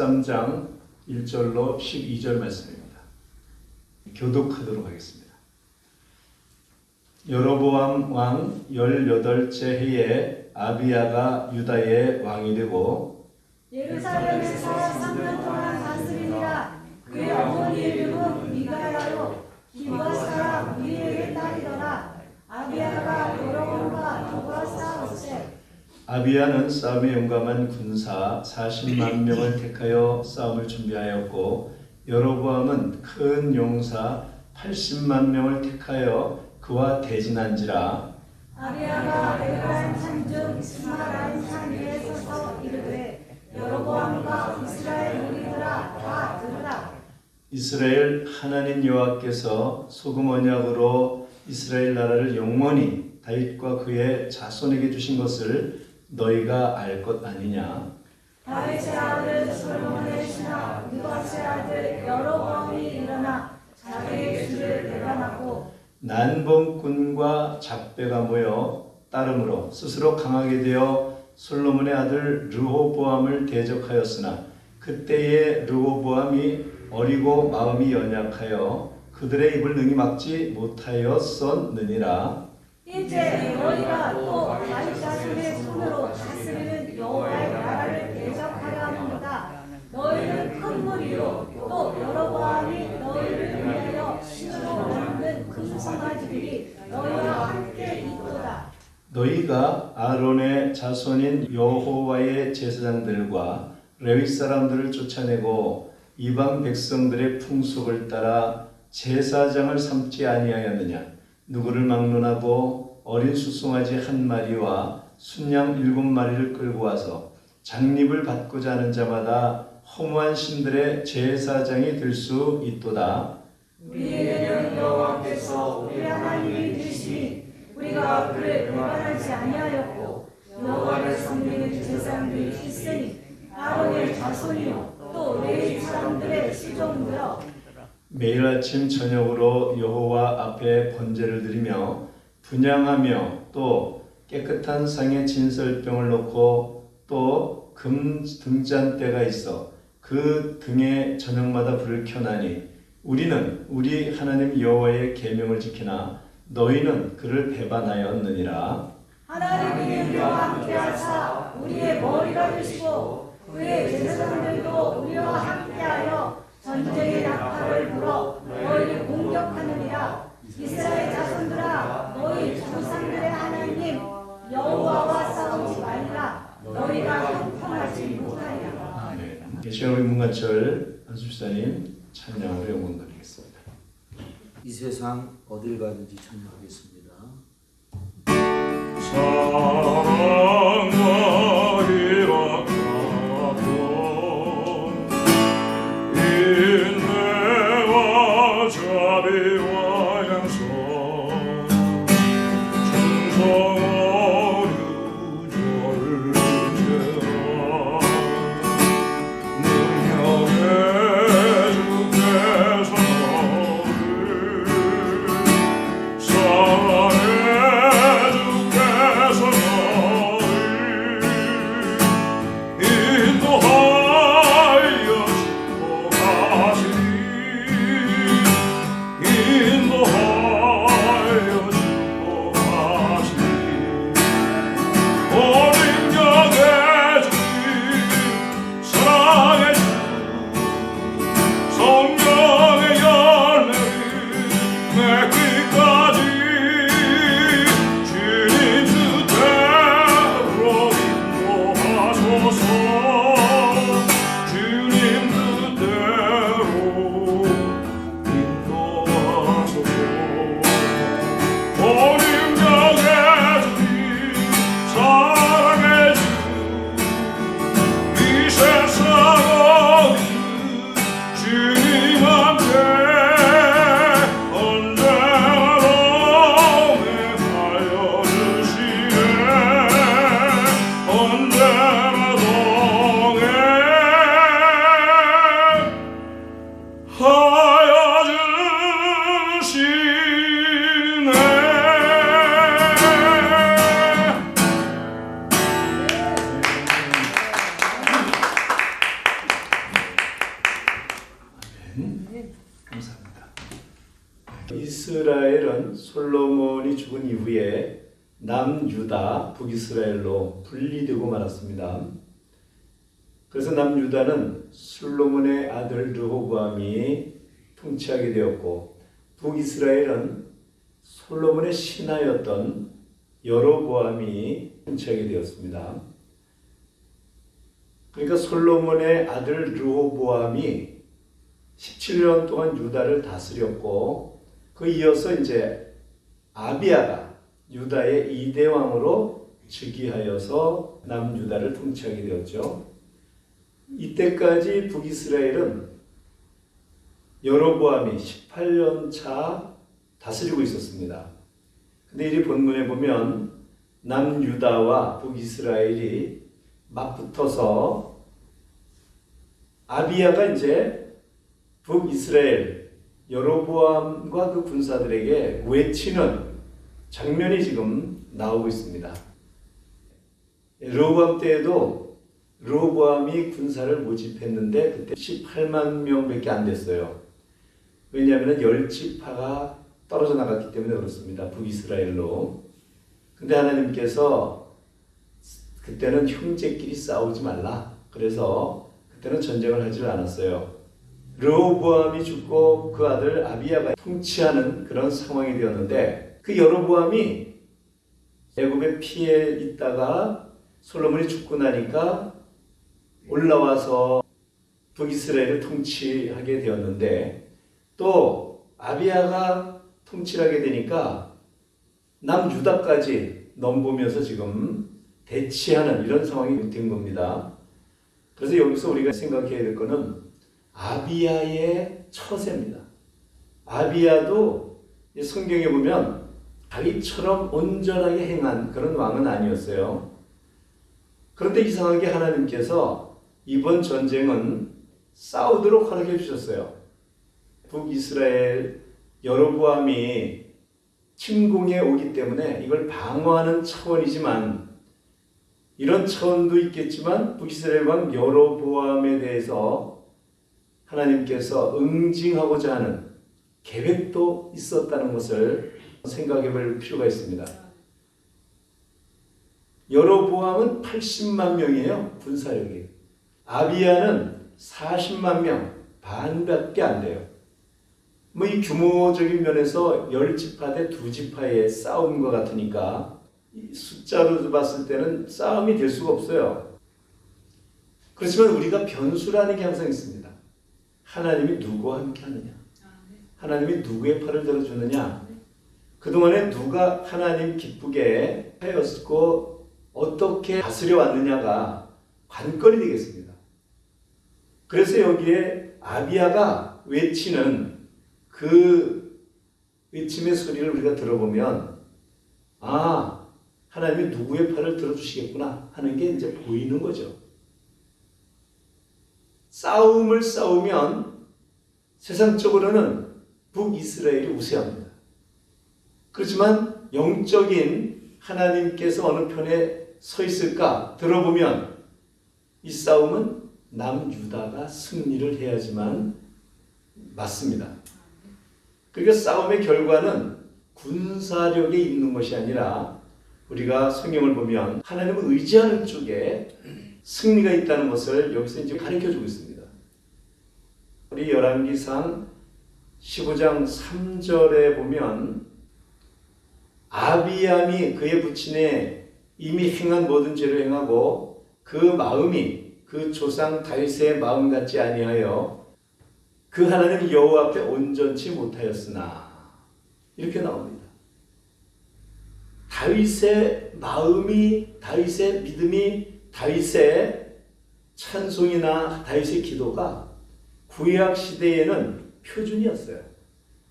13장 1절로 12절 말씀입니다. 교독하도록 하겠습니다. 여로보암 왕 18째 해에 아비야가 유다의 왕이 되고 예루살렘에서 3년 동안 다스리니라 그의 어머니 이름은 미가야요 기브아 사람 우리에게 딸이더라 아비야가 여로보암과 더불어 싸웠세 아비야는 싸움에 용감한 군사 40만 명을 택하여 싸움을 준비하였고 여로보암은 큰 용사 80만 명을 택하여 그와 대진한지라. 아비야가 에브라임 산중 스마라임 산 위에 서서 이르되 여로보암과 이스라엘 무리들아 다 들으라. 이스라엘 하나님 여호와께서 소금 언약으로 이스라엘 나라를 영원히 다윗과 그의 자손에게 주신 것을 너희가 알 것 아니냐? 다윗의 아들 솔로몬의 신하 느바스의 아들 여로보암이 일어나 자기의 주를 배반하고 난봉꾼과 잡배가 모여 따름으로 스스로 강하게 되어 솔로몬의 아들 르호보암을 대적하였으나 그때의 르호보암이 어리고 마음이 연약하여 그들의 입을 능히 막지 못하였었느니라 이제 너희가 또 다윗 자손의 손으로 다스리는 여호와의 나라를 대적하려 하는도다. 너희는 큰 무리요 또 여로보암이 너희를 위하여 신으로 만든 금송아지들이 너희와 함께 있도다. 너희가 아론의 자손인 여호와의 제사장들과 레위 사람들을 쫓아내고 이방 백성들의 풍속을 따라 제사장을 삼지 아니하였느냐 누구를 막론하고 어린 수송아지 한 마리와 순양 일곱 마리를 끌고 와서 장립을 받고자 하는 자마다 허무한 신들의 제사장이 될 수 있도다. 우리에게는 여호와께서 우리 하나님이 되시니 우리가 그를 배반하지 아니하였고 여호와를 섬기는 제사장들이 있으니 아론의 자손이요 또 레위 사람들의 시종들어 매일 아침 저녁으로 여호와 앞에 번제를 드리며 분양하며 또 깨끗한 상에 진설병을 놓고 또 금 등잔대가 있어 그 등에 저녁마다 불을 켜나니 우리는 우리 하나님 여호와의 계명을 지키나 너희는 그를 배반하였느니라. 하나님이 우리와 함께하사 우리의 머리가 되시고 그의 제사장들도 우리와 함께하여 전쟁의 나팔을 불어 너희를 공격하느니라 이스라엘 자손들아 너희 조상들의 하나님 여호와와 싸우지 말라 너희가 형통하지 못하리라. 계시록의 문가철 안수사님 찬양으로 영광 드리겠습니다. 이 세상 어딜 가든지 찬양하겠습니다. 사랑 르호보암이 통치하게 되었고 북이스라엘은 솔로몬의 신하였던 여로보암이 통치하게 되었습니다. 그러니까 솔로몬의 아들 르호보암이 17년 동안 유다를 다스렸고 그 이어서 이제 아비아가 유다의 이대 왕으로 즉위하여서 남유다를 통치하게 되었죠. 이때까지 북이스라엘은 여로보암이 18년 차 다스리고 있었습니다. 근데 이 본문에 보면 남유다와 북이스라엘이 맞붙어서 아비야가 이제 북이스라엘 여로보암과 그 군사들에게 외치는 장면이 지금 나오고 있습니다. 르호보암 때에도 르호보암이 군사를 모집했는데 그때 18만 명밖에 안 됐어요. 왜냐하면 열 지파가 떨어져 나갔기 때문에 그렇습니다. 북이스라엘로. 근데 하나님께서 그때는 형제끼리 싸우지 말라. 그래서 그때는 전쟁을 하지 않았어요. 르호보암이 죽고 그 아들 아비야가 통치하는 그런 상황이 되었는데 그 여로보암이 애굽에 피해 있다가 솔로몬이 죽고 나니까 올라와서 북이스라엘을 통치하게 되었는데 또 아비야가 통치를 하게 되니까 남유다까지 넘보면서 지금 대치하는 이런 상황이 된 겁니다. 그래서 여기서 우리가 생각해야 될 거는 아비야의 처세입니다. 아비야도 이 성경에 보면 다윗처럼 온전하게 행한 그런 왕은 아니었어요. 그런데 이상하게 하나님께서 이번 전쟁은 싸우도록 허락해 주셨어요. 북이스라엘 여로보암이 침공해 오기 때문에 이걸 방어하는 차원이지만 이런 차원도 있겠지만 북이스라엘 왕 여로보암에 대해서 하나님께서 응징하고자 하는 계획도 있었다는 것을 생각해 볼 필요가 있습니다. 여로보암은 80만 명이에요. 군사력이. 아비야는 40만 명 반밖에 안 돼요. 뭐 이 규모적인 면에서 열 지파 대 두 지파의 싸움과 같으니까 숫자로 봤을 때는 싸움이 될 수가 없어요. 그렇지만 우리가 변수라는 게 항상 있습니다. 하나님이 누구와 함께 하느냐? 하나님이 누구의 팔을 들어주느냐? 그동안에 누가 하나님 기쁘게 하였고 어떻게 다스려 왔느냐가 관건이 되겠습니다. 그래서 여기에 아비아가 외치는 그 외침의 소리를 우리가 들어보면 아 하나님이 누구의 팔을 들어주시겠구나 하는 게 이제 보이는 거죠. 싸움을 싸우면 세상적으로는 북이스라엘이 우세합니다. 그렇지만 영적인 하나님께서 어느 편에 서 있을까 들어보면 이 싸움은 남유다가 승리를 해야지만 맞습니다. 그러니까 싸움의 결과는 군사력에 있는 것이 아니라 우리가 성경을 보면 하나님을 의지하는 쪽에 승리가 있다는 것을 여기서 이제 가르쳐 주고 있습니다. 우리 열왕기상 15장 3절에 보면 아비암이 그의 부친에 이미 행한 모든 죄를 행하고 그 마음이 그 조상 다윗의 마음 같지 아니하여 그 하나님 여호와 앞에 온전치 못하였으나 이렇게 나옵니다. 다윗의 마음이 다윗의 믿음이 다윗의 찬송이나 다윗의 기도가 구약 시대에는 표준이었어요.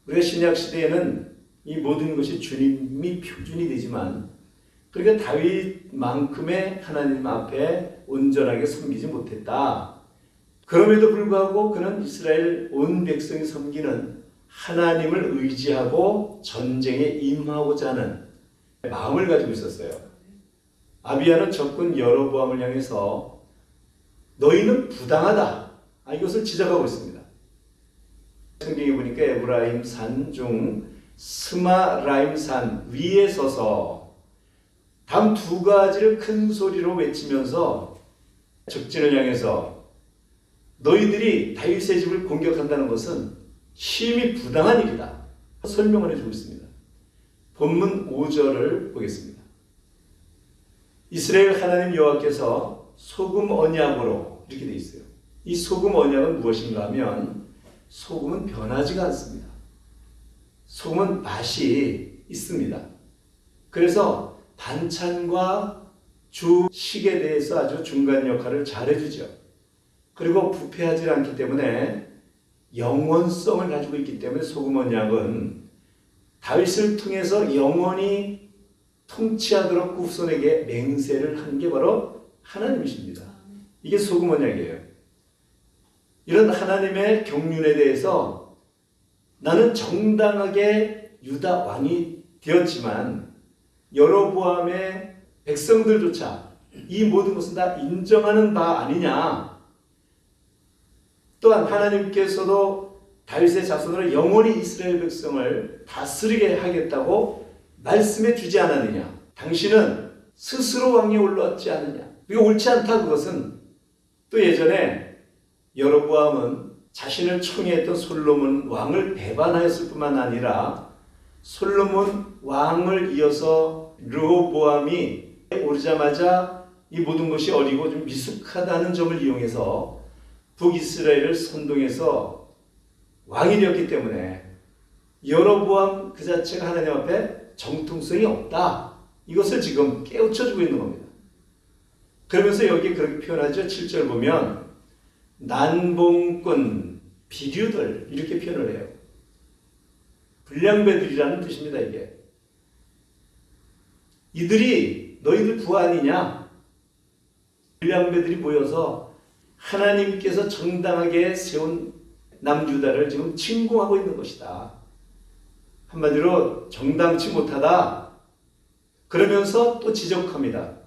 우리가 신약 시대에는 이 모든 것이 주님이 표준이 되지만 그러니까 다윗만큼의 하나님 앞에 온전하게 섬기지 못했다. 그럼에도 불구하고 그는 이스라엘 온 백성이 섬기는 하나님을 의지하고 전쟁에 임하고자 하는 마음을 가지고 있었어요. 아비야는 적군 여로보암을 향해서 너희는 부당하다. 아, 이것을 지적하고 있습니다. 성경에 보니까 에브라임 산 중 스마라임 산 위에 서서 다음 두 가지를 큰 소리로 외치면서 적진을 향해서 너희들이 다윗의 집을 공격한다는 것은 심히 부당한 일이다. 설명을 해주고 있습니다. 본문 5절을 보겠습니다. 이스라엘 하나님 여호와께서 소금 언약으로 이렇게 돼 있어요. 이 소금 언약은 무엇인가 하면 소금은 변하지가 않습니다. 소금은 맛이 있습니다. 그래서 반찬과 주식에 대해서 아주 중간 역할을 잘 해주죠. 그리고 부패하지 않기 때문에 영원성을 가지고 있기 때문에 소금 언약은 다윗을 통해서 영원히 통치하도록 후손에게 맹세를 한 게 바로 하나님이십니다. 이게 소금 언약이에요. 이런 하나님의 경륜에 대해서 나는 정당하게 유다 왕이 되었지만 여로보암의 백성들조차 이 모든 것은 다 인정하는 바 아니냐. 또한 하나님께서도 다윗의 자손으로 영원히 이스라엘 백성을 다스리게 하겠다고 말씀해 주지 않았느냐. 당신은 스스로 왕에 올랐지 않느냐. 이거 옳지 않다 그것은 또 예전에 여로보암은 자신을 청해했던 솔로몬 왕을 배반하였을 뿐만 아니라 솔로몬 왕을 이어서 르호보암이 오르자마자 이 모든 것이 어리고 좀 미숙하다는 점을 이용해서 북이스라엘을 선동해서 왕이 되었기 때문에 여로보암 그 자체가 하나님 앞에 정통성이 없다. 이것을 지금 깨우쳐주고 있는 겁니다. 그러면서 여기 그렇게 표현하죠. 7절 보면 난봉꾼, 비류들 이렇게 표현을 해요. 불량배들이라는 뜻입니다. 이게 이들이 너희들 부하니냐? 불량배들이 모여서 하나님께서 정당하게 세운 남유다를 지금 침공하고 있는 것이다. 한마디로 정당치 못하다. 그러면서 또 지적합니다.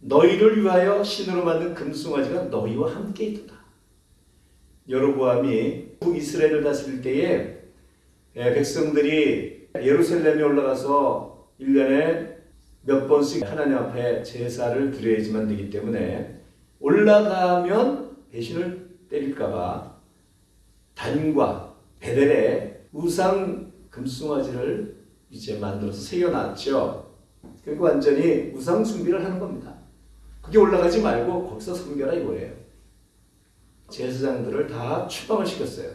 너희를 위하여 신으로 만든 금송아지가 너희와 함께 있도다. 여로보암이 북이스라엘을 다스릴 때에 예, 백성들이 예루살렘에 올라가서 1년에 몇 번씩 하나님 앞에 제사를 드려야지만 되기 때문에 올라가면 배신을 때릴까봐 단과 베델에 우상 금송아지를 이제 만들어서 새겨놨죠. 그리고 완전히 우상 숭배를 하는 겁니다. 그게 올라가지 말고 거기서 섬겨라 이거예요. 제사장들을 다 추방을 시켰어요.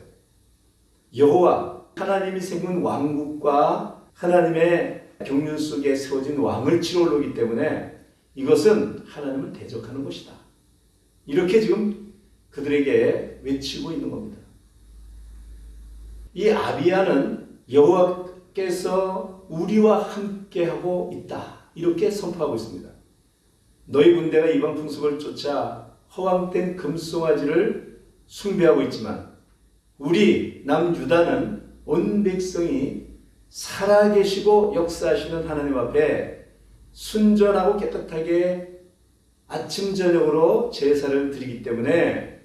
여호와 하나님이 세운 왕국과 하나님의 경륜 속에 세워진 왕을 치러 오르기 때문에 이것은 하나님을 대적하는 것이다. 이렇게 지금 그들에게 외치고 있는 겁니다. 이 아비야는 여호와께서 우리와 함께하고 있다. 이렇게 선포하고 있습니다. 너희 군대가 이방 풍속을 쫓아 허황된 금송아지를 숭배하고 있지만 우리 남유다는 온 백성이 살아계시고 역사하시는 하나님 앞에 순전하고 깨끗하게 아침 저녁으로 제사를 드리기 때문에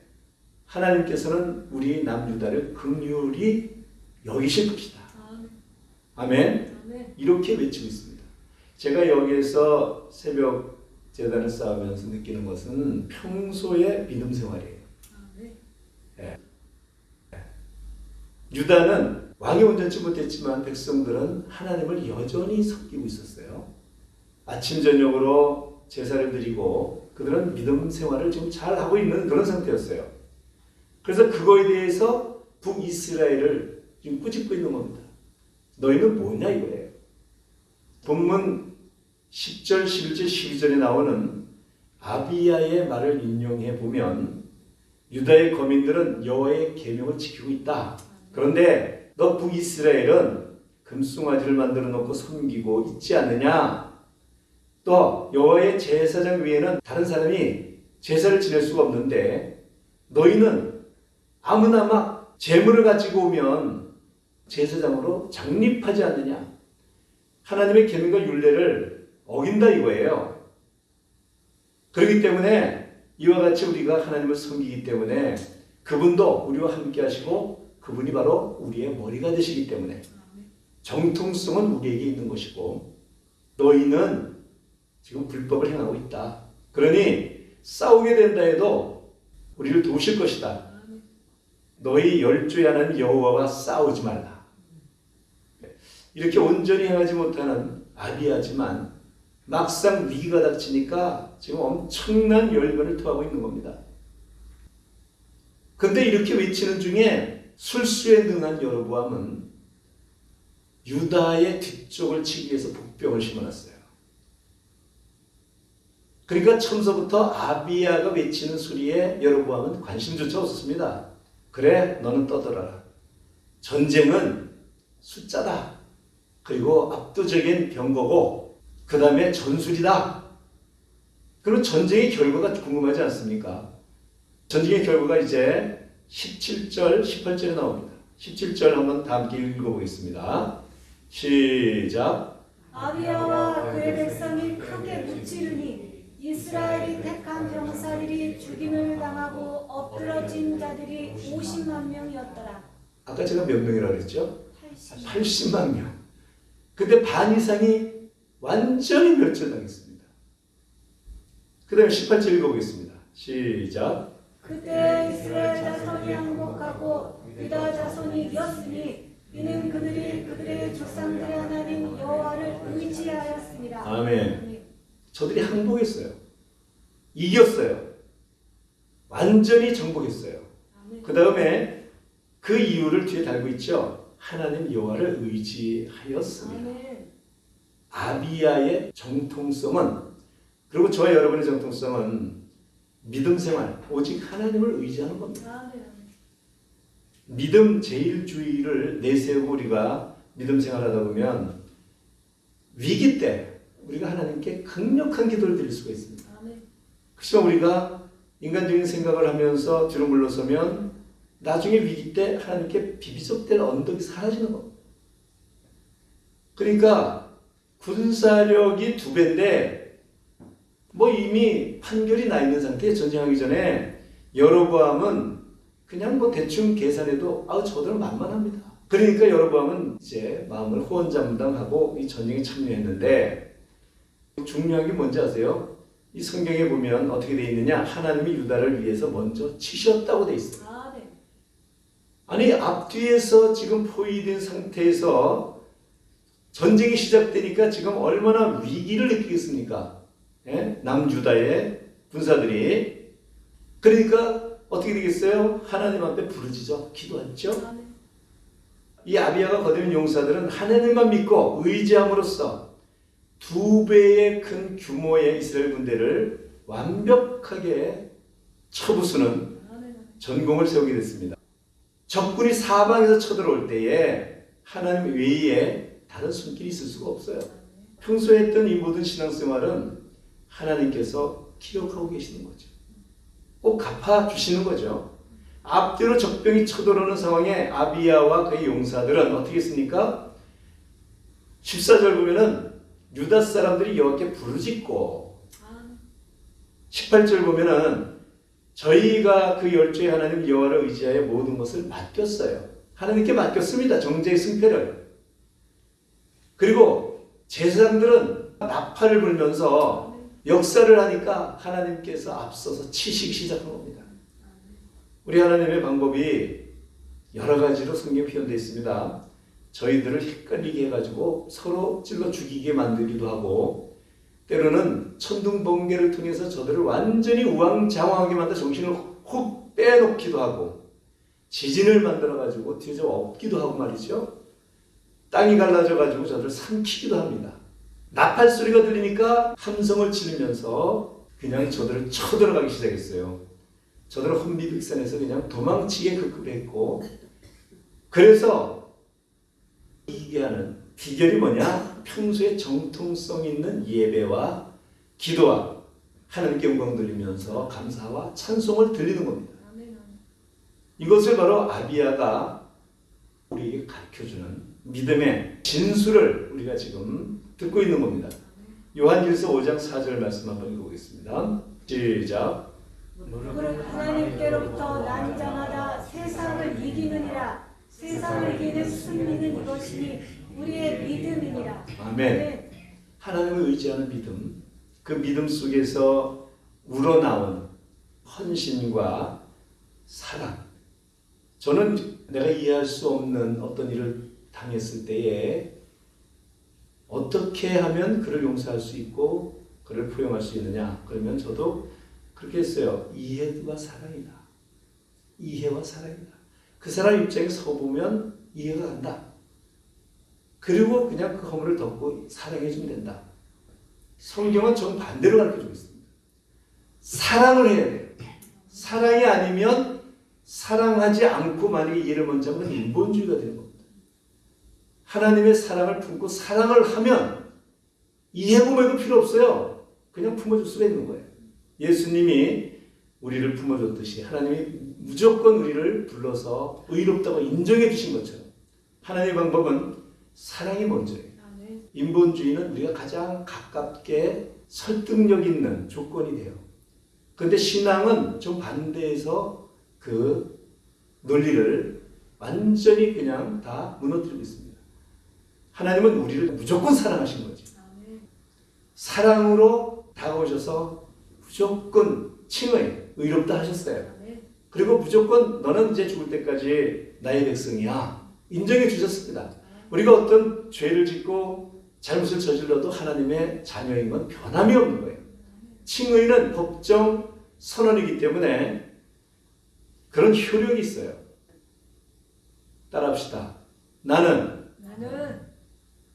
하나님께서는 우리 남유다를 긍휼히 여기실 것이다. 아멘. 이렇게 외치고 있습니다. 제가 여기에서 새벽 재단을 쌓으면서 느끼는 것은 평소의 믿음 생활이에요. 예. 유다는 왕이 온전치 못했지만 백성들은 하나님을 여전히 섬기고 있었어요. 아침 저녁으로 제사를 드리고 그들은 믿음 생활을 지금 잘 하고 있는 그런 상태였어요. 그래서 그거에 대해서 북이스라엘을 지금 꾸짖고 있는 겁니다. 너희는 뭐냐 이거예요. 본문 10절, 11절, 12절에 나오는 아비야의 말을 인용해 보면 유다의 거민들은 여호와의 계명을 지키고 있다. 그런데 너 북이스라엘은 금송아지를 만들어 놓고 섬기고 있지 않느냐? 또 여호와의 제사장 외에는 다른 사람이 제사를 지낼 수가 없는데 너희는 아무나 막 재물을 가지고 오면 제사장으로 장립하지 않느냐? 하나님의 계명과 율례를 어긴다 이거예요. 그렇기 때문에 이와 같이 우리가 하나님을 섬기기 때문에 그분도 우리와 함께 하시고 그분이 바로 우리의 머리가 되시기 때문에 정통성은 우리에게 있는 것이고 너희는 지금 불법을 행하고 있다. 그러니 싸우게 된다 해도 우리를 도우실 것이다. 너희 열조에 하는 여호와와 싸우지 말라. 이렇게 온전히 행하지 못하는 아비야지만 막상 위기가 닥치니까 지금 엄청난 열변을 토하고 있는 겁니다. 근데 이렇게 외치는 중에 술수에 능한 여로보암은 유다의 뒤쪽을 치기 위해서 복병을 심어놨어요. 그러니까 처음서부터 아비야가 외치는 소리에 여로보암은 관심조차 없었습니다. 그래, 너는 떠들어라. 전쟁은 숫자다. 그리고 압도적인 병거고, 그 다음에 전술이다. 그럼 전쟁의 결과가 궁금하지 않습니까? 전쟁의 결과가 이제 17절, 18절에 나옵니다. 17절 한번 다 함께 읽어보겠습니다. 시작. 아비야와 그의 백성이 크게 묻히르니 이스라엘이 택한 병사들이 죽임을 당하고 엎드러진 자들이 50만 명이었더라. 아까 제가 몇 명이라고 그랬죠? 80. 80만 명. 근데 반 이상이 완전히 멸절당했습니다. 그 다음에 18절 읽어보겠습니다. 시작. 그때 이스라엘 자손이 항복하고 유다 자손이 이겼으니 이는 그들이 그들의 조상들의 하나님 여호와를 의지하였습니다. 아멘. 저들이 항복했어요. 이겼어요. 완전히 정복했어요. 그 다음에 그 이유를 뒤에 달고 있죠. 하나님 여호와를 의지하였습니다. 아비야의 정통성은 그리고 저와 여러분의 정통성은 믿음 생활 오직 하나님을 의지하는 겁니다. 아멘. 믿음 제일주의를 내세우고 우리가 믿음 생활하다 보면 위기 때 우리가 하나님께 강력한 기도를 드릴 수가 있습니다. 아멘. 그렇지만 우리가 인간적인 생각을 하면서 뒤로 물러서면 나중에 위기 때 하나님께 비비적될 언덕이 사라지는 겁니다. 그러니까 군사력이 두 배인데 뭐 이미 판결이 나 있는 상태에 전쟁하기 전에 여로보암은 그냥 뭐 대충 계산해도 아 저들은 만만합니다. 그러니까 여로보암은 이제 마음을 호언장담하고 이 전쟁에 참여했는데 중요한 게 뭔지 아세요? 이 성경에 보면 어떻게 돼 있느냐? 하나님이 유다를 위해서 먼저 치셨다고 돼 있어요. 아멘. 아니 앞뒤에서 지금 포위된 상태에서 전쟁이 시작되니까 지금 얼마나 위기를 느끼겠습니까? 예? 남유다의 군사들이 그러니까 어떻게 되겠어요? 하나님 앞에 부르짖어 기도했죠. 아멘. 이 아비야가 거듭인 용사들은 하나님만 믿고 의지함으로써 두 배의 큰 규모의 이스라엘 군대를 완벽하게 쳐부수는. 전공을 세우게 됐습니다. 적군이 사방에서 쳐들어올 때에 하나님 외에 다른 손길이 있을 수가 없어요. 평소에 했던 이 모든 신앙생활은 하나님께서 기록하고 계시는 거죠. 꼭 갚아주시는 거죠. 앞뒤로 적병이 쳐들어오는 상황에 아비야와 그의 용사들은 어떻게 했습니까? 14절 보면은 유다 사람들이 여호와께 부르짖고 아멘. 18절 보면은 저희가 그 열조의 하나님 여호와를 의지하여 모든 것을 맡겼어요. 하나님께 맡겼습니다. 정제의 승패를. 그리고 제사장들은 나팔을 불면서 역사를 하니까 하나님께서 앞서서 치시기 시작한 겁니다. 우리 하나님의 방법이 여러 가지로 성경 표현되어 있습니다. 저희들을 헷갈리게 해가지고 서로 찔러 죽이게 만들기도 하고 때로는 천둥 번개를 통해서 저들을 완전히 우왕좌왕하게 만들어 정신을 혹 빼놓기도 하고 지진을 만들어 가지고 뒤져 엎기도 하고 말이죠. 땅이 갈라져 가지고 저들을 삼키기도 합니다. 나팔 소리가 들리니까 함성을 치르면서 그냥 저들을 쳐들어가기 시작했어요. 저들은 혼비백산에서 그냥 도망치게 급급했고 그래서 이기게 하는 비결이 뭐냐? 평소에 정통성 있는 예배와 기도와 하나님께 영광 돌리면서 감사와 찬송을 드리는 겁니다. 이것을 바로 아비야가 우리에게 가르쳐주는 믿음의 진수를 우리가 지금 듣고 있는 겁니다. 요한일서 5장 4절 말씀 한번 읽어보겠습니다. 시작. 무릇 하나님께로부터 난 자마다 세상을 이기느니라 세상을 이기는 승리는 이것이니 우리의 믿음이니라 아멘. 하나님을 의지하는 믿음. 그 믿음 속에서 우러나온 헌신과 사랑. 저는 내가 이해할 수 없는 어떤 일을 당했을 때에 어떻게 하면 그를 용서할 수 있고 그를 포용할 수 있느냐? 그러면 저도 그렇게 했어요. 이해와 사랑이다. 이해와 사랑이다. 그 사람 입장에 서 보면 이해가 간다. 그리고 그냥 그 허물을 덮고 사랑해주면 된다. 성경은 정반대로 가르쳐주고 있습니다. 사랑을 해야 돼요. 사랑이 아니면 사랑하지 않고 만약에 이해를 먼저 하면 인본주의가 되는 겁니다. 하나님의 사랑을 품고 사랑을 하면 이해고매도 필요 없어요. 그냥 품어줄 수가 있는 거예요. 예수님이 우리를 품어줬듯이 하나님이 무조건 우리를 불러서 의롭다고 인정해 주신 것처럼 하나님의 방법은 사랑이 먼저예요. 아멘. 인본주의는 우리가 가장 가깝게 설득력 있는 조건이 돼요. 그런데 신앙은 좀 반대해서 그 논리를 완전히 그냥 다 무너뜨리고 있습니다. 하나님은 우리를 무조건 사랑하신 거지. 아멘. 사랑으로 다가오셔서 무조건 칭의 의롭다 하셨어요. 그리고 무조건 너는 이제 죽을 때까지 나의 백성이야. 인정해 주셨습니다. 우리가 어떤 죄를 짓고 잘못을 저질러도 하나님의 자녀인 건 변함이 없는 거예요. 칭의는 법정 선언이기 때문에 그런 효력이 있어요. 따라합시다. 나는 나는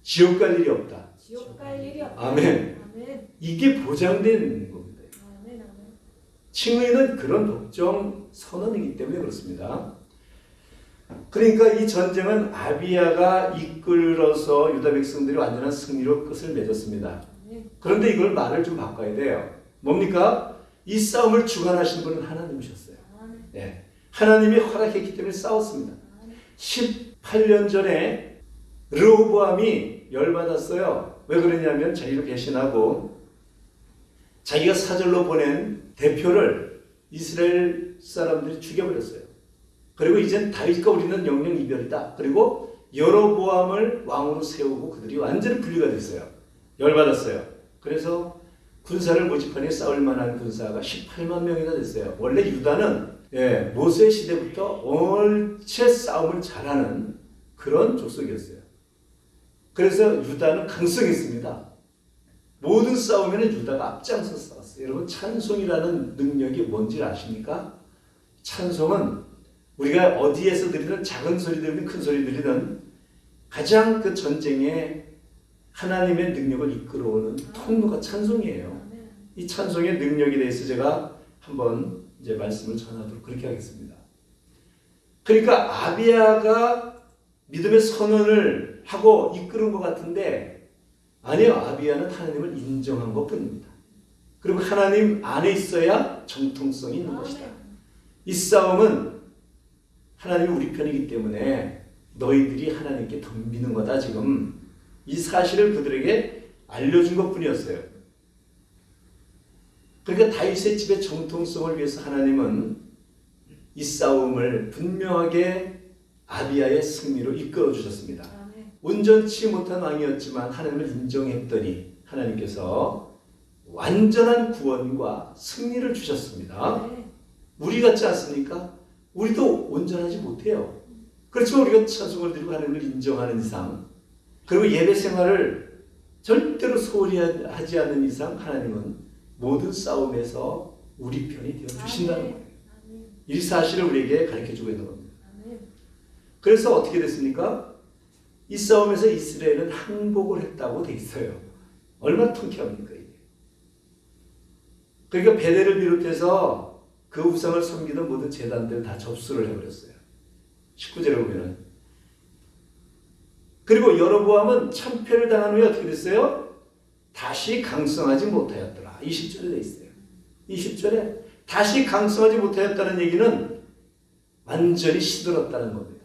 지옥 갈 일이 없다. 지옥 갈 일이 없다. 아멘. 아멘. 이게 보장된. 칭의는 그런 법정 선언이기 때문에 그렇습니다. 그러니까 이 전쟁은 아비야가 이끌어서 유다 백성들이 완전한 승리로 끝을 맺었습니다. 그런데 이걸 말을 좀 바꿔야 돼요. 뭡니까? 이 싸움을 주관하신 분은 하나님이셨어요. 네. 하나님이 허락했기 때문에 싸웠습니다. 아멘. 18년 전에 르호보암이 열받았어요. 왜 그러냐면 자기를 배신하고 자기가 사절로 보낸 대표를 이스라엘 사람들이 죽여버렸어요. 그리고 이젠 다윗과 우리는 영영 이별이다. 그리고 여로보암을 왕으로 세우고 그들이 완전히 분리가 됐어요. 열받았어요. 그래서 군사를 모집하니 싸울 만한 군사가 18만 명이나 됐어요. 원래 유다는 예, 모세 시대부터 얼체 싸움을 잘하는 그런 족속이었어요. 그래서 유다는 강성했습니다. 모든 싸움에는 유다가 앞장서 싸웠어요. 여러분 찬송이라는 능력이 뭔지 아십니까? 찬송은 우리가 어디에서 들리는 작은 소리 들리든 큰 소리 들리든 가장 그 전쟁에 하나님의 능력을 이끌어오는 통로가 찬송이에요. 아멘. 이 찬송의 능력에 대해서 제가 한번 이제 말씀을 전하도록 그렇게 하겠습니다. 그러니까 아비야가 믿음의 선언을 하고 이끄는 것 같은데 아니요 아비야는 하나님을 인정한 것 뿐입니다. 그리고 하나님 안에 있어야 정통성이 있는 것이다. 이 싸움은 하나님이 우리 편이기 때문에 너희들이 하나님께 덤비는 거다 지금 이 사실을 그들에게 알려준 것뿐이었어요. 그러니까 다윗의 집의 정통성을 위해서 하나님은 이 싸움을 분명하게 아비야의 승리로 이끌어 주셨습니다. 온전치 못한 왕이었지만 하나님을 인정했더니 하나님께서 완전한 구원과 승리를 주셨습니다. 아멘. 우리 같지 않습니까? 우리도 온전하지 못해요. 그렇지만 우리가 찬송을 드리고 하나님을 인정하는 이상 그리고 예배 생활을 절대로 소홀히 하지 않는 이상 하나님은 모든 싸움에서 우리 편이 되어 주신다는 거예요. 이 사실을 우리에게 가르쳐 주고 있는 겁니다. 그래서 어떻게 됐습니까? 이 싸움에서 이스라엘은 항복을 했다고 돼 있어요. 얼마나 통쾌합니까 이게? 그러니까 베델을 비롯해서 그 우상을 섬기던 모든 재단들 다 접수를 해버렸어요. 19절에 보면은 그리고 여로보암은 참패를 당한 후에 어떻게 됐어요? 다시 강성하지 못하였더라. 20절에 돼 있어요. 20절에 다시 강성하지 못하였다는 얘기는 완전히 시들었다는 겁니다.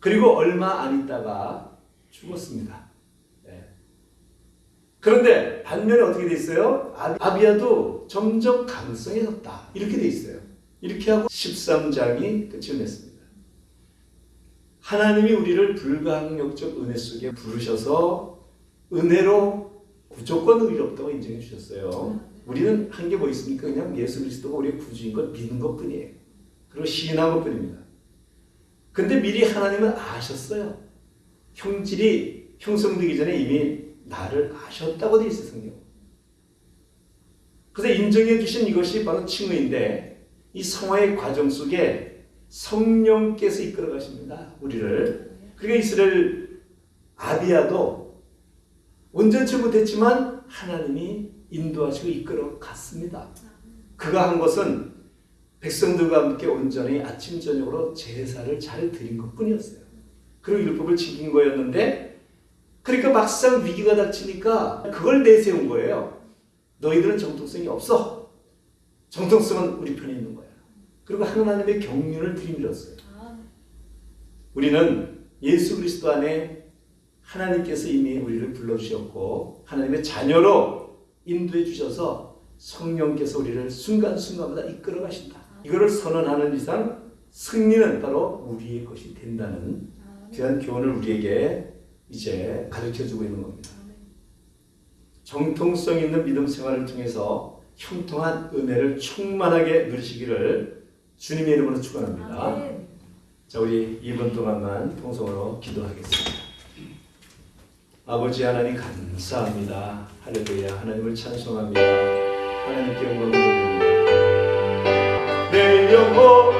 그리고 얼마 안 있다가 죽었습니다. 네. 그런데 반면에 어떻게 돼 있어요? 아- 아비야도 점점 강성해졌다. 이렇게 돼 있어요. 이렇게 하고 13장이 끝을 맺습니다. 하나님이 우리를 불가항력적 은혜 속에 부르셔서 은혜로 무조건 의롭다고 인정해 주셨어요. 우리는 한 게 뭐 있습니까? 그냥 예수 그리스도가 우리의 구주인 걸 믿는 것 뿐이에요. 그리고 시인한 것 뿐입니다. 근데 미리 하나님은 아셨어요. 형질이 형성되기 전에 이미 나를 아셨다고 돼 있어요, 성경. 그래서 인정해 주신 이것이 바로 칭의인데 이 성화의 과정 속에 성령께서 이끌어 가십니다. 우리를. 그러니까 이스라엘 아비아도 온전치 못했지만 하나님이 인도하시고 이끌어 갔습니다. 그가 한 것은 백성들과 함께 온전히 아침 저녁으로 제사를 잘 드린 것뿐이었어요. 그리고 율법을 지킨 거였는데 그러니까 막상 위기가 닥치니까 그걸 내세운 거예요. 너희들은 정통성이 없어. 정통성은 우리 편에 있는 거야. 그리고 하나님의 경륜을 들이밀었어요. 아, 우리는 예수 그리스도 안에 하나님께서 이미 우리를 불러주셨고 하나님의 자녀로 인도해 주셔서 성령께서 우리를 순간순간마다 이끌어 가신다. 이거를 선언하는 이상 승리는 바로 우리의 것이 된다는 아, 귀한 교훈을 우리에게 이제 가르쳐 주고 있는 겁니다. 아, 네. 정통성 있는 믿음 생활을 통해서 형통한 은혜를 충만하게 누리시기를 주님의 이름으로 축원합니다. 아, 네. 자, 우리 2분 동안만 통성으로 기도하겠습니다. 아버지 하나님 감사합니다. 할렐루야. 하나님을 찬송합니다. 하나님께 영광을 돌립니다. 내영